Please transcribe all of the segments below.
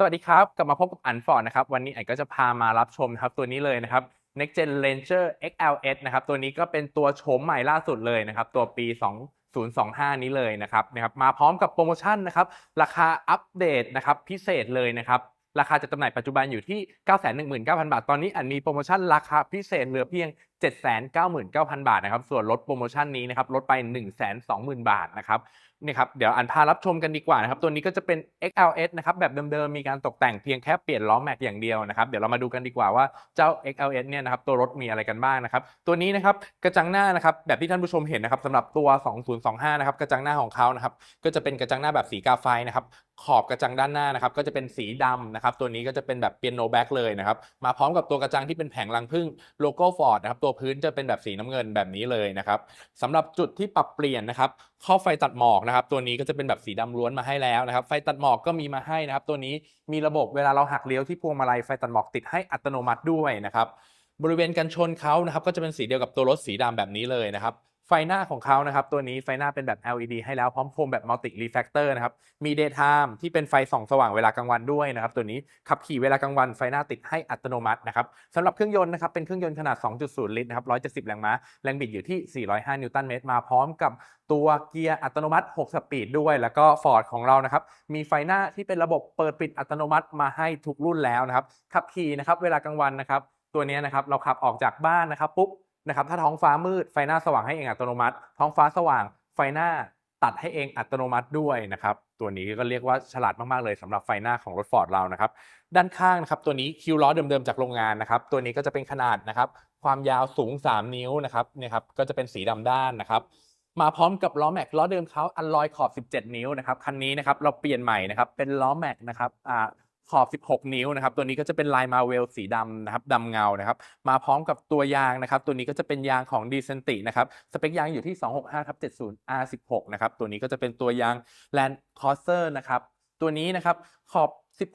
สวัสดีครับ กลับมาพบกับอันฟอร์ดนะครับ วันนี้อันก็จะพามารับชมนะครับตัวนี้เลยนะครับ Next Gen Ranger XLS นะครับ ตัวนี้ก็เป็นตัวโฉมใหม่ล่าสุดเลยนะครับ ตัวปี 2025 นี้เลยนะครับนะครับ มาพร้อมกับโปรโมชั่นนะครับ ราคาอัปเดตนะครับ พิเศษเลยนะครับราคาจะจำหน่ายปัจจุบันอยู่ที่ 919,000 บาท ตอนนี้อันมีโปรโมชั่นราคาพิเศษเหลือเพียง799,000 บาทนะครับ ส่วนลดโปรโมชั่นนี้นะครับลดไป 120,000 บาทนะครับนี่ครับเดี๋ยวอันพารับชมกันดีกว่านะครับตัวนี้ก็จะเป็น XLS นะครับแบบเดิมๆมีการตกแต่งเพียงแค่เปลี่ยนล้อแม็กอย่างเดียวนะครับเดี๋ยวเรามาดูกันดีกว่าว่าเจ้า XLS เนี่ยนะครับตัวรถมีอะไรกันบ้างนะครับตัวนี้นะครับกระจังหน้านะครับแบบที่ท่านผู้ชมเห็นนะครับสำหรับตัว 2025 นะครับกระจังหน้าของเขานะครับก็จะเป็นกระจังหน้าแบบสีกาไฟนะครับขอบกระจังด้านหน้านะครับก็จะเป็นสีดำนะครับตัวนี้ก็จะเป็นแบบเปียโนแบ็กเลยนะครับมาพร้อมกับตัวกระจังที่เป็นแผงรังผึ้งโลโก้ฟอร์ดนะครับตัวพื้นจะเป็นแบบสีน้ำเงินแบบนี้เลยนะครับสำหรับจุดที่ปรับเปลี่ยนนะครับข้อไฟตัดหมอกนะครับ ตัวนี้ก็จะเป็นแบบสีดำล้วนมาให้แล้วนะครับ ไฟตัดหมอกก็มีมาให้นะครับ ตัวนี้มีระบบเวลาเราหักเลี้ยวที่พวงมาลัยไฟตัดหมอกติดให้อัตโนมัติด้วยนะครับบริเวณกันชนเขานะครับก็จะเป็นสีเดียวกับตัวรถสีดำแบบนี้เลยนะครับ ไฟหน้าของเขานะครับ ตัวนี้ไฟหน้าเป็นแบบ LED ให้แล้วพร้อมโคมแบบ Multi Reflector นะครับ มี Daytime ที่เป็นไฟส่องสว่างเวลากลางวันด้วยนะครับ ตัวนี้ขับขี่เวลากลางวันไฟหน้าติดให้อัตโนมัตินะครับสำหรับเครื่องยนต์นะครับ เป็นเครื่องยนต์ขนาด 2.0 ลิตรนะครับ 170 แรงม้า แรงบิดอยู่ที่ 405 นิวตันเมตร มาพร้อมกับตัวเกียร์อัตโนมัติ 6 สปีดด้วย แล้วก็ Ford ของเรานะครับ มีไฟหน้าที่เป็นระบบเปิดปิดอัตโนมัติมาให้ทุกรุ่นแล้วนะครับ ขับขี่นะครับ เวลากลางวันนะครับ ตัวนี้นะครับ เราขับออกจากบ้านนะครับปุ๊บ นะครับถ้าท้องฟ้ามืดไฟหน้าสว่างให้เองอัตโนมัติ ท้องฟ้าสว่างไฟหน้าตัดให้เองอัตโนมัติด้วยนะครับตัวนี้ก็เรียกว่าฉลาดมากๆเลยสำหรับไฟหน้าของรถ Ford เรานะครับด้านข้างนะครับตัวนี้คิวล้อเดิมๆจากโรงงานนะครับตัวนี้ก็จะเป็นขนาดนะครับความยาวสูง 3 นิ้วนะครับเนี่ยครับก็จะเป็นสีดำด้านนะครับมาพร้อมกับล้อแม็กล้อเดิมเขาอันลอยขอบ 17 นิ้วนะครับคันนี้นะครับเราเปลี่ยนใหม่นะครับเป็นล้อแม็กนะครับอ่า ขอบ 16 นิ้วนะครับ ตัวนี้ก็จะเป็นลายมาเวลสีดำนะครับดำเงานะครับ มาพร้อมกับตัวยางนะครับ ตัวนี้ก็จะเป็นยางของดีเซนตินะครับ สเปคยางอยู่ที่ 265ทับ70 R16 นะครับ ตัวนี้ก็จะเป็นตัวยาง Land Cruiser นะครับ ตัวนี้นะครับขอบ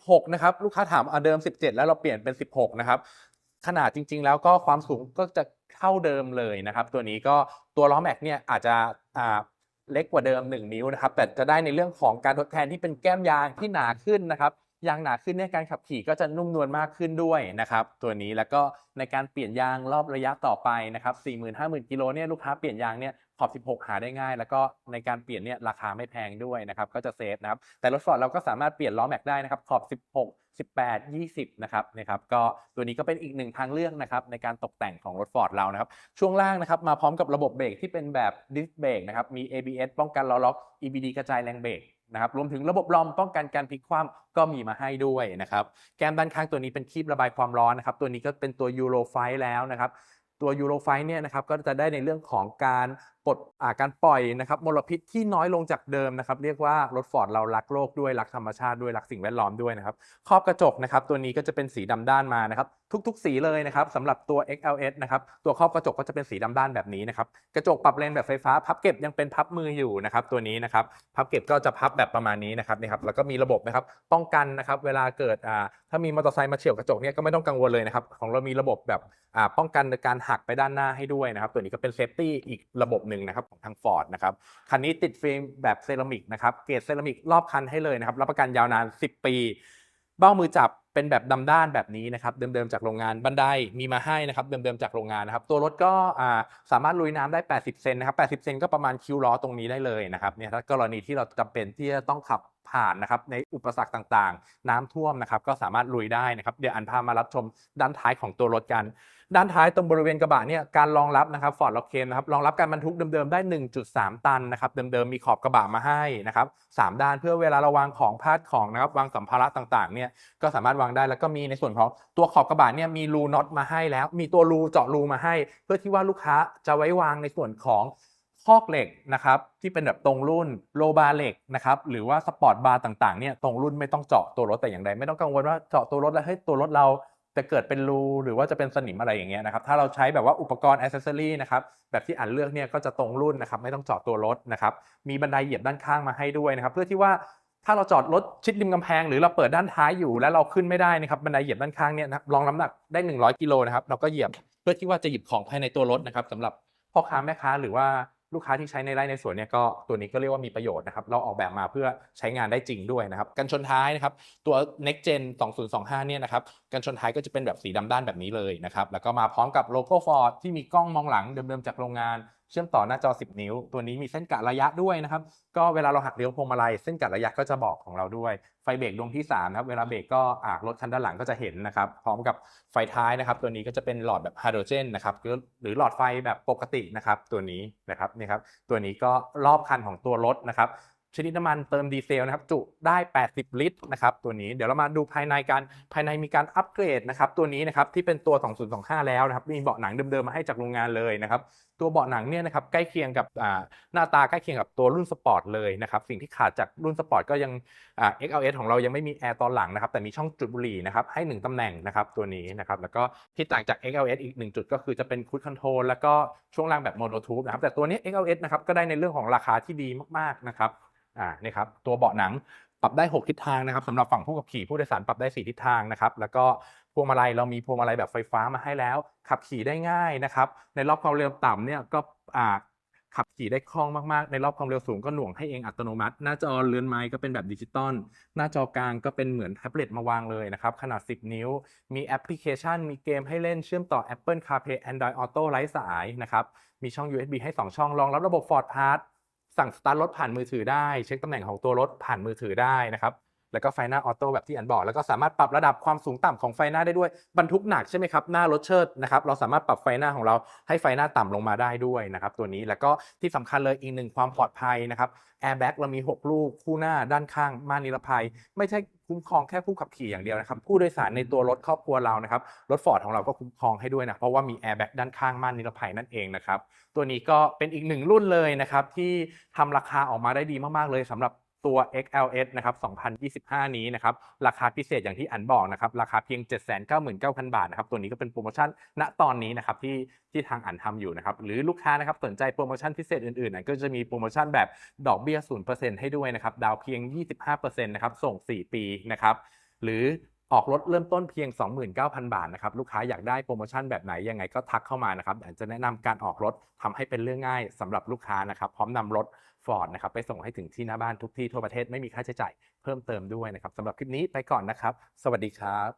16 นะครับ ลูกค้าถามอะเดิม 17 แล้วเราเปลี่ยนเป็น 16 นะครับ ขนาดจริง ๆ แล้วก็ความสูงก็จะเท่าเดิมเลยนะครับ ตัวนี้ก็ตัวล้อแม็กเนี่ยอาจจะอ่าเล็กกว่าเดิม 1 นิ้วนะครับ แต่จะได้ในเรื่องของการทดแทนที่เป็นแก้มยางที่หนาขึ้นนะครับ ยางหนาขึ้นเนี่ยการขับขี่ก็จะนุ่มนวลมากขึ้นด้วยนะครับตัวนี้แล้วก็ในการเปลี่ยนยางรอบระยะต่อไปนะครับ40,000 5 0 0 0กิโลเนี่ยลูกค้าเปลี่ยนยางเนี่ยขอบ 16 หาได้ง่าย แล้วก็ในการเปลี่ยนเนี่ยราคาไม่แพงด้วยนะครับก็จะเซฟนะครับแต่รถฟอร์ดเราก็สามารถเปลี่ยนล้อแม็กได้นะครับขอบ 16 18 20 นะครับนะครับก็ตัวนี้ก็เป็นอีกหนึ่งทางเลือกนะครับในการตกแต่งของรถฟอร์ดเรานะครับ ช่วงล่างนะครับมาพร้อมกับระบบเบรกที่เป็นแบบดิสเบรกนะครับมี ABS ป้องกันล้อล็อก EBD กระจายแรงเบรกนะครับรวมถึงระบบลอมป้องกันการพลิกคว่ำก็มีมาให้ด้วยนะครับแก้มด้านข้างตัวนี้เป็นคีบระบายความร้อนนะครับตัวนี้ก็เป็นตัวยูโรไฟแล้วนะครับตัวยูโรไฟเนี่ยนะครับก็จะได้ในเรื่องของการ ปลดาการปล่อยนะครับมลพิษที่น้อยลงจากเดิมนะครับเรียกว่ารถฟอร์ดเรารักโลกด้วยรักธรรมชาติด้วยรักสิ่งแวดล้อมด้วยนะครับครอบกระจกนะครับตัวนี้ก็จะเป็นสีดำด้านมานะครับทุก ๆ สีเลยนะครับสำหรับตัว XLS นะครับตัวครอบกระจกก็จะเป็นสีดำด้านแบบนี้นะครับกระจกปรับเลนแบบไฟฟ้าพับเก็บยังเป็นพับมืออยู่นะครับตัวนี้นะครับพับเก็บก็จะพับแบบประมาณนี้นะครับนี่ครับแล้วก็มีระบบนะครับป้องกันนะครับเวลาเกิดอ่าถ้ามีมอเตอร์ไซค์มาเฉี่ยวกระจกเนี่ยก็ไม่ต้องกังวลเลยนะครับของเรามีระบบแบบอ่าป้องกันในการหักไปด้านหน้าให้ด้วยนะครับตัวนี้ก็เป็นเซฟตี้อีกระบบหนึ่งนะครับของทาง Ford นะครับคันนี้ติดฟิล์มแบบเซรามิกนะครับเกรดเซรามิกรอบคันให้เลยนะครับรับประกันยาวนาน 10 ปี เบ้ามือจับเป็นแบบดำด้านแบบนี้นะครับเดิมๆจากโรงงานบันไดมีมาให้นะครับเดิมๆจากโรงงานนะครับตัวรถก็สามารถลุยน้ำได้ 80 เซนนะครับ 80 เซนก็ประมาณคิวล้อตรงนี้ได้เลยนะครับเนี่ยถ้ากรณีที่เราจำเป็นที่จะต้องขับผ่านนะครับในอุปสรรคต่างๆ น้ำท่วมนะครับก็สามารถลุยได้นะครับเดี๋ยวอันพามารับชมด้านท้ายของตัวรถกัน ด้านท้ายตรงบริเวณกระบะเนี่ยการรองรับนะครับฟอร์ดล็อกเคนนะครับรองรับการบรรทุกเดิมๆได้ 1.3 ตันนะครับเดิมๆมีขอบกระบะมาให้นะครับสามด้านเพื่อเวลาเราวางของพาดของนะครับวางสัมภาระต่างๆเนี่ยก็สามารถวางได้แล้วก็มีในส่วนของตัวขอบกระบะเนี่ยมีรูน็อตมาให้แล้ว มีตัวรูเจาะรูมาให้ เพื่อที่ว่าลูกค้าจะไว้วางในส่วนของ คอกเหล็กนะครับที่เป็นแบบตรงรุ่นโลบาร์เหล็กนะครับหรือว่าสปอร์ตบาร์ต่างๆเนี่ยตรงรุ่นไม่ต้องเจาะตัวรถแต่อย่างใดไม่ต้องกังวลว่าเจาะตัวรถแล้วให้ยตัวรถเราจะเกิดเป็นรูหรือว่าจะเป็นสนิมอะไรอย่างเงี้ยนะครับถ้าเราใช้แบบว่าอุปกรณ์อ c เซ s ซอรีนะครับแบบที่อ่านเลือกเนี่ยก็จะตรงรุ่นนะครับไม่ต้องเจาะตัวรถนะครับมีบันไดเหยียบด้านข้างมาให้ด้วยนะครับเพื่อที่ว่าถ้าเราจอดรถชิดริมกำแพง หรือเราเปิดด้านท้ายอยู่แล้วเราขึ้นไม่ได้นะครับบันไดเหยียบด้านข้างเนี่ยนะครับรองน้ำหนักได้ 100กิโลนะครับเราก็เหยียบเพื่อที่ว่าจะหยิบของภายในตัวรถนะครับสำหรับพ่อค้าแม่ค้าหรือว่า ลูกค้าที่ใช้ในไร่ในสวนเนี่ยก็ตัวนี้ก็เรียกว่ามีประโยชน์นะครับเราออกแบบมาเพื่อใช้งานได้จริงด้วยนะครับกันชนท้ายนะครับตัว next gen 2025เนี่ยนะครับกันชนท้ายก็จะเป็นแบบสีดำด้านแบบนี้เลยนะครับแล้วก็มาพร้อมกับโลโก้ Ford ที่มีกล้องมองหลังเดิมๆจากโรงงาน เชื่อมต่อหน้าจอ 10 นิ้ว ตัวนี้มีเส้นกะระยะด้วยนะครับ ก็เวลาเราหักเลี้ยวพวงมาลัยเส้นกะระยะก็จะบอกของเราด้วย ไฟเบรกดวงที่3นะครับ เวลาเบรกก็อ่ารถคันด้านหลังก็จะเห็นนะครับ พร้อมกับไฟท้ายนะครับ ตัวนี้ก็จะเป็นหลอดแบบไฮโดรเจนนะครับ หรือหลอดไฟแบบปกตินะครับ ตัวนี้นะครับ นี่ครับ ตัวนี้ก็รอบคันของตัวรถนะครับ ชนิดน้ำมันเติมดีเซลนะครับจุได้ 80 ลิตรนะครับตัวนี้เดี๋ยวเรามาดูภายในกันภายในมีการอัปเกรดนะครับตัวนี้นะครับที่เป็นตัว 2025 แล้วนะครับมีเบาะหนังเดิมๆมาให้จากโรงงานเลยนะครับตัวเบาะหนังเนี่ยนะครับใกล้เคียงกับหน้าตาใกล้เคียงกับตัวรุ่นสปอร์ตเลยนะครับสิ่งที่ขาดจากรุ่นสปอร์ตก็ยังอ่า XLS ของเรายังไม่มีแอร์ตอนหลังนะครับแต่มีช่องจุดบุหรี่นะครับให้ 1ตำแหน่งนะครับตัวนี้นะครับแล้วก็ที่ต่างจาก XLS อีก 1 จุดก็คือจะเป็นคูดคอนโทรลแล้วก็ช่วงล่างแบบโมโนทูบนะครับแต่ตัวนี้ XLS นะครับก็ได้ในเรื่องของราคาที่ดีมากๆนะครับ อ่านี่ครับตัวเบาะหนังปรับได้ 6 ทิศทางนะครับสำหรับฝั่งผู้ขับขี่ผู้โดยสารปรับได้ 4 ทิศทางนะครับแล้วก็พวงมาลัยเรามีพวงมาลัยแบบไฟฟ้ามาให้แล้ว ขับขี่ได้ง่ายนะครับในรอบความเร็วต่ำเนี่ยก็อ่าขับขี่ได้คล่องมากๆ ในรอบความเร็วสูงก็หน่วงให้เองอัตโนมัติ หน้าจอเรือนไม้ก็เป็นแบบดิจิตอล หน้าจอกลางก็เป็นเหมือนแท็บเล็ตมาวางเลยนะครับ ขนาด 10 นิ้ว มีแอปพลิเคชัน มีเกมให้เล่นเชื่อมต่อ Apple CarPlay Android Auto ไร้สายนะครับ มีช่อง USB ให้ 2 ช่องรองรับระบบ Ford Pass สั่งสตาร์ทรถผ่านมือถือได้ เช็คตำแหน่งของตัวรถผ่านมือถือได้นะครับแล้วก็ไฟหน้าออโต้แบบที่อันบอก แล้วก็สามารถปรับระดับความสูงต่ำของไฟหน้าได้ด้วย บรรทุกหนักใช่ไหมครับ หน้ารถเชิดนะครับ เราสามารถปรับไฟหน้าของเราให้ไฟหน้าต่ำลงมาได้ด้วยนะครับ ตัวนี้ แล้วก็ที่สำคัญเลยอีกหนึ่งความปลอดภัยนะครับ แอร์แบ็กเรามี 6 ลูกคู่หน้าด้านข้างม่านนิรภัย ไม่ใช่ คุ้มครองแค่ผู้ขับขี่อย่างเดียวนะครับ ผู้โดยสารในตัวรถครอบครัวเรานะครับ รถฟอร์ดของเราก็คุ้มครองให้ด้วยนะ เพราะว่ามีแอร์แบ็กด้านข้างม่านนิรภัยนั่นเองนะครับ ตัวนี้ก็เป็นอีกหนึ่งรุ่นเลยนะครับที่ทำราคาออกมาได้ดีมากๆเลยสำหรับ ตัว XLS นะครับ2025 นี้นะครับ ราคาพิเศษอย่างที่อันบอกนะครับ ราคาเพียง 799,000 บาทนะครับ ตัวนี้ก็เป็นโปรโมชั่น ณ ตอนนี้นะครับที่ที่ทางอันทำอยู่นะครับ หรือลูกค้านะครับสนใจโปรโมชั่นพิเศษอื่นๆนะก็จะมีโปรโมชั่นแบบดอกเบี้ย 0%ให้ด้วยนะครับ ดาวเพียง 25%นะครับ ส่ง 4 ปีนะครับ หรือ ออกรถเริ่มต้นเพียง 29,000 บาทนะครับลูกค้าอยากได้โปรโมชั่นแบบไหนยังไงก็ทักเข้ามานะครับอันจะแนะนำการออกรถทำให้เป็นเรื่องง่ายสำหรับลูกค้านะครับพร้อมนำรถ Ford นะครับไปส่งให้ถึงที่หน้าบ้านทุกที่ทั่วประเทศไม่มีค่าใช้จ่ายเพิ่มเติมด้วยนะครับสำหรับคลิปนี้ไปก่อนนะครับ สวัสดีครับ